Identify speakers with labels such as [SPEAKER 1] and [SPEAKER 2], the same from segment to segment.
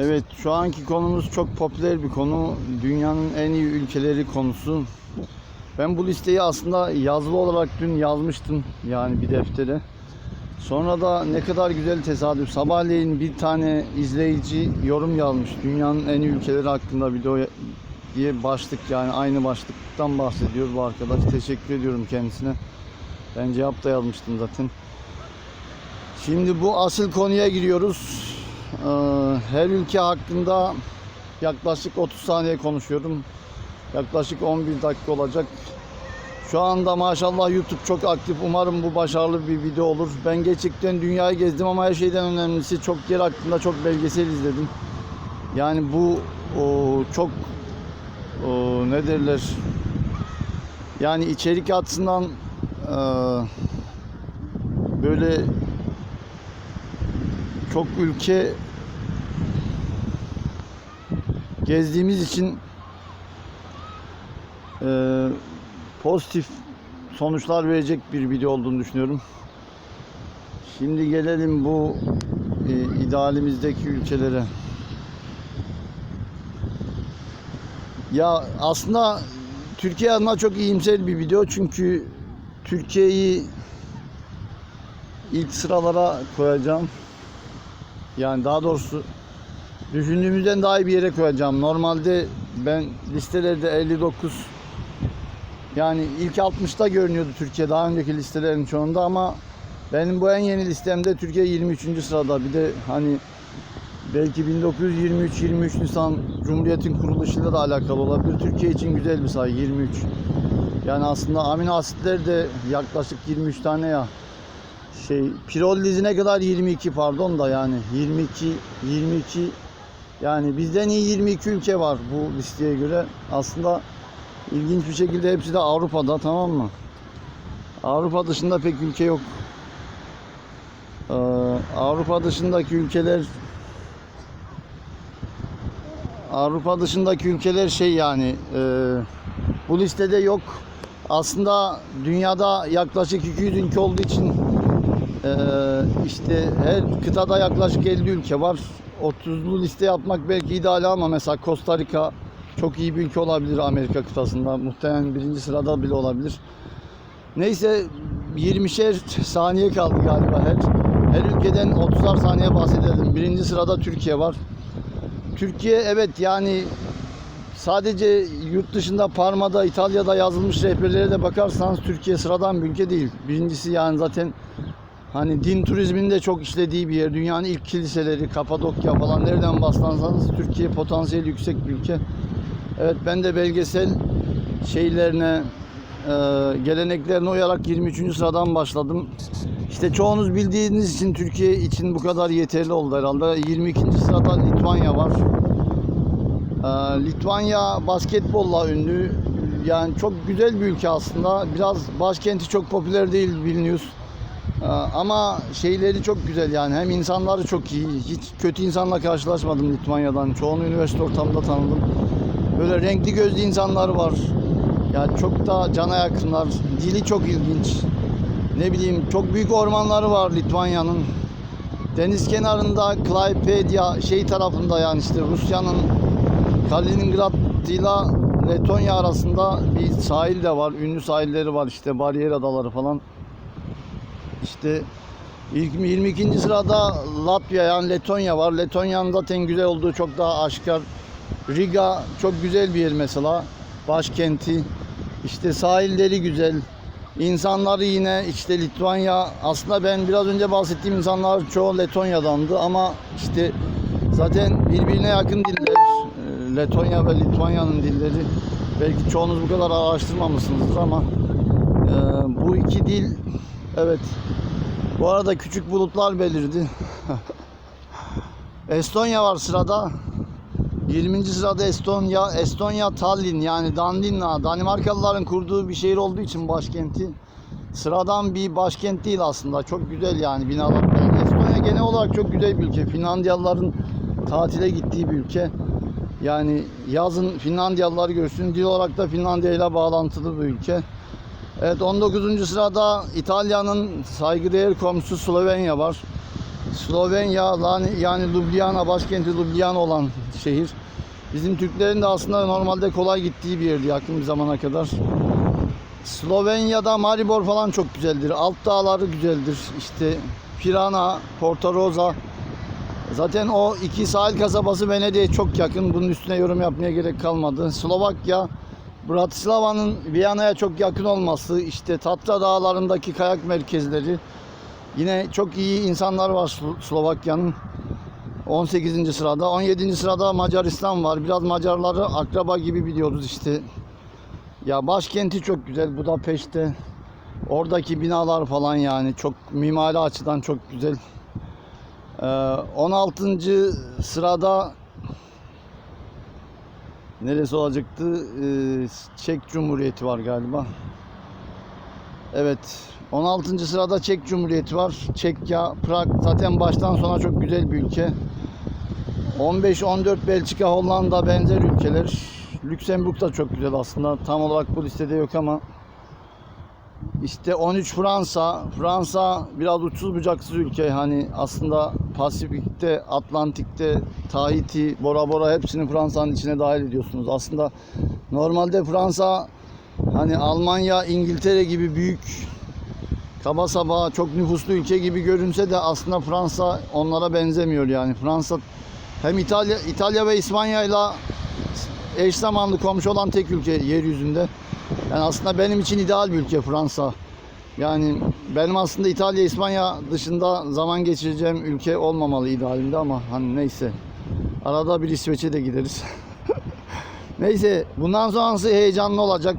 [SPEAKER 1] Evet şu anki konumuz çok popüler bir konu. Dünyanın en iyi ülkeleri konusu. Ben bu listeyi aslında yazılı olarak dün yazmıştım yani bir deftere. Sonra da ne kadar güzel tesadüf. Sabahleyin bir tane izleyici yorum yazmış. Dünyanın en iyi ülkeleri hakkında video diye başlık yani aynı başlıktan bahsediyor bu arkadaş. Teşekkür ediyorum kendisine. Ben cevap da yazmıştım zaten. Şimdi bu asıl konuya giriyoruz. Ee, Her ülke hakkında yaklaşık 30 saniye konuşuyorum. Yaklaşık 11 dakika olacak. Şu anda maşallah YouTube çok aktif. Umarım bu başarılı bir video olur. Ben gerçekten dünyayı gezdim ama her şeyden önemlisi çok yer hakkında çok belgesel izledim. Yani bu o, çok o, ne derler yani içerik açısından e, böyle çok ülke gezdiğimiz için e, pozitif sonuçlar verecek bir video olduğunu düşünüyorum. Şimdi gelelim bu e, idealimizdeki ülkelere. Ya aslında Türkiye adına çok iyimser bir video çünkü Türkiye'yi ilk sıralara koyacağım. Yani daha doğrusu düşündüğümüzden daha iyi bir yere koyacağım. Normalde ben listelerde 59 yani ilk 60'ta görünüyordu Türkiye daha önceki listelerin çoğunda ama benim bu en yeni listemde Türkiye 23. sırada. Bir de hani belki 1923 23 Nisan Cumhuriyet'in kuruluşuyla da alakalı olabilir. Türkiye için güzel bir sayı 23. Yani aslında amino asitler de yaklaşık 23 tane ya. Şey pirol lizine kadar 22 pardon da yani 22 22 yani bizden iyi 22 ülke var bu listeye göre. Aslında ilginç bir şekilde hepsi de Avrupa'da tamam mı? Avrupa dışında pek ülke yok. Ee, Avrupa dışındaki ülkeler Avrupa dışındaki ülkeler şey yani e, bu listede yok. Aslında dünyada yaklaşık 200 ülke olduğu için e, işte her kıtada yaklaşık 50 ülke var. 30'lu liste yapmak belki ideal ama mesela Costa Rica çok iyi bir ülke olabilir Amerika kıtasında. Muhtemelen birinci sırada bile olabilir. Neyse 20'şer saniye kaldı galiba her. Her ülkeden 30'ar saniye bahsedelim. Birinci sırada Türkiye var. Türkiye evet yani sadece yurt dışında Parma'da, İtalya'da yazılmış rehberlere de bakarsanız Türkiye sıradan bir ülke değil. Birincisi yani zaten hani din turizminin de çok işlediği bir yer. Dünyanın ilk kiliseleri, Kapadokya falan nereden baslansanız Türkiye potansiyeli yüksek bir ülke. Evet ben de belgesel şeylerine, e, geleneklerine uyarak 23. sıradan başladım. İşte çoğunuz bildiğiniz için Türkiye için bu kadar yeterli oldu herhalde. 22. sırada Litvanya var. Ee, Litvanya basketbolla ünlü. Yani çok güzel bir ülke aslında. Biraz başkenti çok popüler değil Vilnius. Ee, ama şeyleri çok güzel yani. Hem insanları çok iyi. Hiç kötü insanla karşılaşmadım Litvanya'dan. Çoğunu üniversite ortamında tanıdım. Böyle renkli gözlü insanlar var. Yani çok da cana yakınlar. Dili çok ilginç. Ne bileyim çok büyük ormanları var Litvanya'nın. Deniz kenarında Klaipėda şey tarafında yani işte Rusya'nın Kaliningrad ile Letonya arasında bir sahil de var. Ünlü sahilleri var işte bariyer adaları falan. İşte ilk 22. sırada Latvia yani Letonya var. Letonya'nın zaten güzel olduğu çok daha aşikar. Riga çok güzel bir yer mesela. Başkenti. İşte sahilleri güzel. İnsanları yine işte Litvanya aslında ben biraz önce bahsettiğim insanlar çoğu Letonya'dandı ama işte zaten birbirine yakın diller. Ee, Letonya ve Litvanya'nın dilleri. Belki çoğunuz bu kadar araştırmamışsınızdır ama e, bu iki dil evet bu arada küçük bulutlar belirdi. Estonya var sırada. 20. sırada Estonya, Estonya Tallinn yani Dandinna, Danimarkalıların kurduğu bir şehir olduğu için başkenti. Sıradan bir başkent değil aslında. Çok güzel yani binalar. Estonya genel olarak çok güzel bir ülke. Finlandiyalıların tatile gittiği bir ülke. Yani yazın Finlandiyalıları görsün. Dil olarak da Finlandiya ile bağlantılı bir ülke. Evet 19. sırada İtalya'nın saygıdeğer komşusu Slovenya var. Slovenya yani, Ljubljana başkenti Ljubljana olan şehir. Bizim Türklerin de aslında normalde kolay gittiği bir yerdi yakın bir zamana kadar. Slovenya'da Maribor falan çok güzeldir. Alt dağları güzeldir. İşte Pirana, Porto Rosa. Zaten o iki sahil kasabası Venedik'e çok yakın. Bunun üstüne yorum yapmaya gerek kalmadı. Slovakya, Bratislava'nın Viyana'ya çok yakın olması, işte Tatra dağlarındaki kayak merkezleri. Yine çok iyi insanlar var Slo- Slovakya'nın. 18. sırada. 17. sırada Macaristan var. Biraz Macarları akraba gibi biliyoruz işte. Ya başkenti çok güzel Budapeşte. Oradaki binalar falan yani çok mimari açıdan çok güzel. Ee, 16. sırada neresi olacaktı? Ee, Çek Cumhuriyeti var galiba. Evet. 16. sırada Çek Cumhuriyeti var. Çekya, Prag zaten baştan sona çok güzel bir ülke. 15-14 Belçika, Hollanda benzer ülkeler. Lüksemburg da çok güzel aslında. Tam olarak bu listede yok ama. İşte 13 Fransa. Fransa biraz uçsuz bucaksız ülke. Hani aslında Pasifik'te, Atlantik'te, Tahiti, Bora Bora hepsini Fransa'nın içine dahil ediyorsunuz. Aslında normalde Fransa hani Almanya, İngiltere gibi büyük kaba saba çok nüfuslu ülke gibi görünse de aslında Fransa onlara benzemiyor yani. Fransa hem İtalya İtalya ve İspanya ile eş zamanlı komşu olan tek ülke yeryüzünde. Yani aslında benim için ideal bir ülke Fransa. Yani benim aslında İtalya, İspanya dışında zaman geçireceğim ülke olmamalı idealimde ama hani neyse. Arada bir İsveç'e de gideriz. neyse bundan sonrası heyecanlı olacak.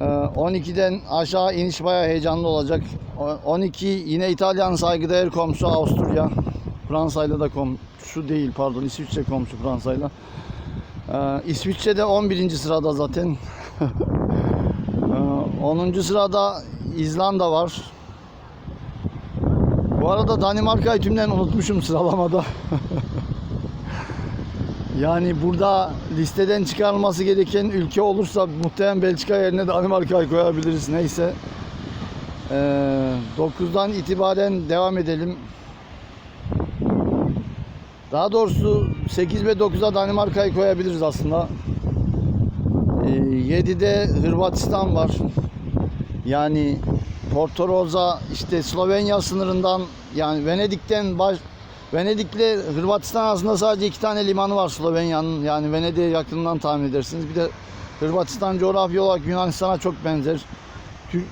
[SPEAKER 1] Ee, 12'den aşağı iniş bayağı heyecanlı olacak. O- 12 yine İtalyan saygıdeğer komşu Avusturya. Fransa'yla da komşu değil pardon İsviçre komşu Fransa'yla. Ee, İsviçre'de 11. sırada zaten. Ee, 10. sırada İzlanda var. Bu arada Danimarka'yı tümden unutmuşum sıralamada. yani burada listeden çıkarılması gereken ülke olursa muhtemelen Belçika yerine Danimarka'yı koyabiliriz. Neyse. Ee, 9'dan itibaren devam edelim. Daha doğrusu 8 ve 9'a Danimarka'yı koyabiliriz aslında. Ee, 7'de Hırvatistan var. Yani Porto Rosa işte Slovenya sınırından yani Venedik'ten baş Venedik'le Hırvatistan arasında sadece iki tane limanı var Slovenya'nın. Yani Venedik'e yakından tahmin edersiniz. Bir de Hırvatistan coğrafya olarak Yunanistan'a çok benzer.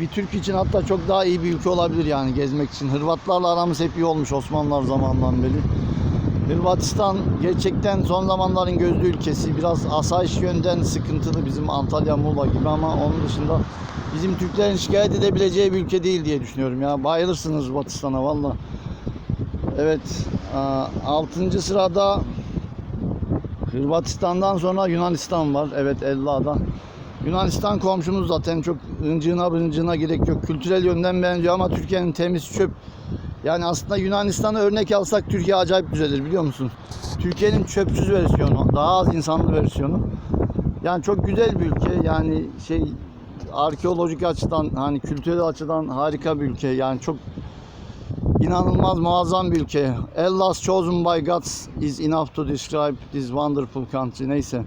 [SPEAKER 1] Bir Türk için hatta çok daha iyi bir ülke olabilir yani gezmek için. Hırvatlarla aramız hep iyi olmuş Osmanlılar zamanından beri. Hırvatistan gerçekten son zamanların gözlü ülkesi. Biraz asayiş yönden sıkıntılı bizim Antalya, Muğla gibi ama onun dışında bizim Türklerin şikayet edebileceği bir ülke değil diye düşünüyorum ya. Bayılırsınız Hırvatistan'a valla. Evet, 6. sırada Hırvatistan'dan sonra Yunanistan var. Evet Ella'da. Yunanistan komşumuz zaten çok ıncığına bıncığına gerek yok. Kültürel yönden benziyor ama Türkiye'nin temiz çöp yani aslında Yunanistan'ı örnek alsak Türkiye acayip düzelir biliyor musun? Türkiye'nin çöpsüz versiyonu, daha az insanlı versiyonu. Yani çok güzel bir ülke. Yani şey arkeolojik açıdan hani kültürel açıdan harika bir ülke. Yani çok inanılmaz muazzam bir ülke. Allah's chosen by God is enough to describe this wonderful country. Neyse.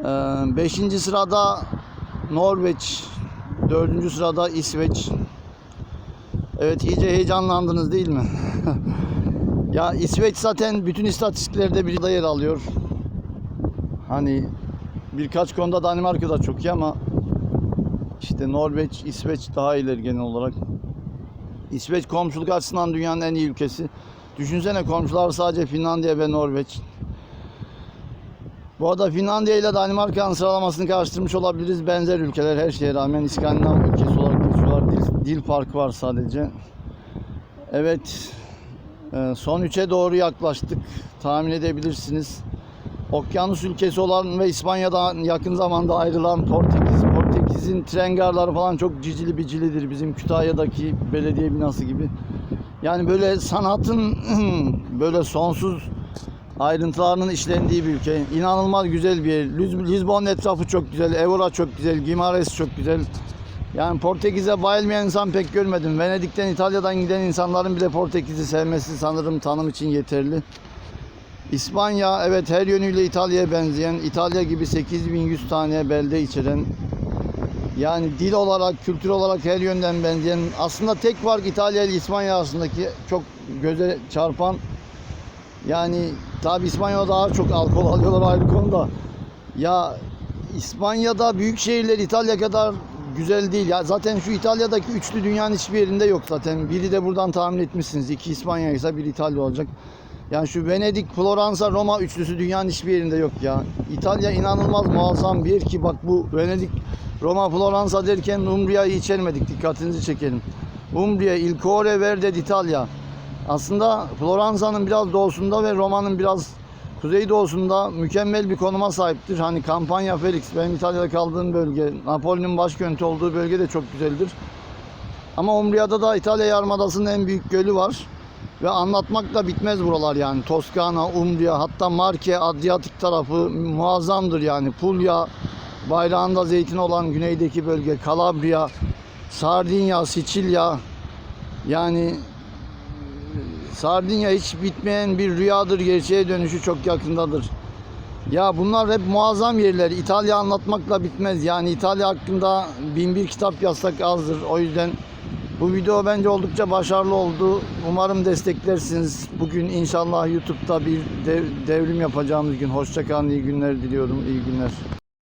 [SPEAKER 1] Ee, beşinci sırada Norveç. Dördüncü sırada İsveç. Evet iyice heyecanlandınız değil mi? ya İsveç zaten bütün istatistiklerde bir yer alıyor. Hani birkaç konuda Danimarka da çok iyi ama işte Norveç, İsveç daha ileri genel olarak. İsveç komşuluk açısından dünyanın en iyi ülkesi. Düşünsene komşular sadece Finlandiya ve Norveç. Bu arada Finlandiya ile Danimarka'nın sıralamasını karıştırmış olabiliriz. Benzer ülkeler her şeye rağmen İskandinav ülkesi. Dil, farkı var sadece. Evet. e, Son üçe doğru yaklaştık. Tahmin edebilirsiniz. Okyanus ülkesi olan ve İspanya'dan yakın zamanda ayrılan Portekiz. Portekiz'in tren garları falan çok cicili bicilidir. Bizim Kütahya'daki belediye binası gibi. Yani böyle sanatın böyle sonsuz ayrıntılarının işlendiği bir ülke. İnanılmaz güzel bir yer. Liz- Lizbon'un etrafı çok güzel. Evora çok güzel. Gimares çok güzel. Yani Portekiz'e bayılmayan insan pek görmedim. Venedik'ten İtalya'dan giden insanların bile Portekiz'i sevmesi sanırım tanım için yeterli. İspanya evet her yönüyle İtalya'ya benzeyen, İtalya gibi 8100 tane belde içeren yani dil olarak, kültür olarak her yönden benzeyen aslında tek fark İtalya ile İspanya arasındaki çok göze çarpan yani tabi İspanya'da daha çok alkol alıyorlar ayrı konuda. Ya İspanya'da büyük şehirler İtalya kadar güzel değil. Ya zaten şu İtalya'daki üçlü dünyanın hiçbir yerinde yok zaten. Biri de buradan tahmin etmişsiniz. İki İspanya ise bir İtalya olacak. Yani şu Venedik, Floransa, Roma üçlüsü dünyanın hiçbir yerinde yok ya. İtalya inanılmaz muazzam bir yer ki bak bu Venedik, Roma, Floransa derken Umbria'yı içermedik. Dikkatinizi çekelim. Umbria, Il Core Verde d'Italia. Aslında Floransa'nın biraz doğusunda ve Roma'nın biraz kuzeydoğusunda mükemmel bir konuma sahiptir. Hani Campania Felix, benim İtalya'da kaldığım bölge, Napoli'nin başkenti olduğu bölge de çok güzeldir. Ama Umbria'da da İtalya Yarımadası'nın en büyük gölü var. Ve anlatmakla bitmez buralar yani. Toskana, Umbria, hatta Marke, Adriyatik tarafı muazzamdır yani. Puglia, bayrağında zeytin olan güneydeki bölge, Calabria, Sardinya, Sicilya. Yani Sardinya hiç bitmeyen bir rüyadır, gerçeğe dönüşü çok yakındadır. Ya bunlar hep muazzam yerler. İtalya anlatmakla bitmez. Yani İtalya hakkında bin bir kitap yazsak azdır. O yüzden bu video bence oldukça başarılı oldu. Umarım desteklersiniz. Bugün inşallah YouTube'da bir dev- devrim yapacağımız gün. Hoşçakalın, iyi günler diliyorum. İyi günler.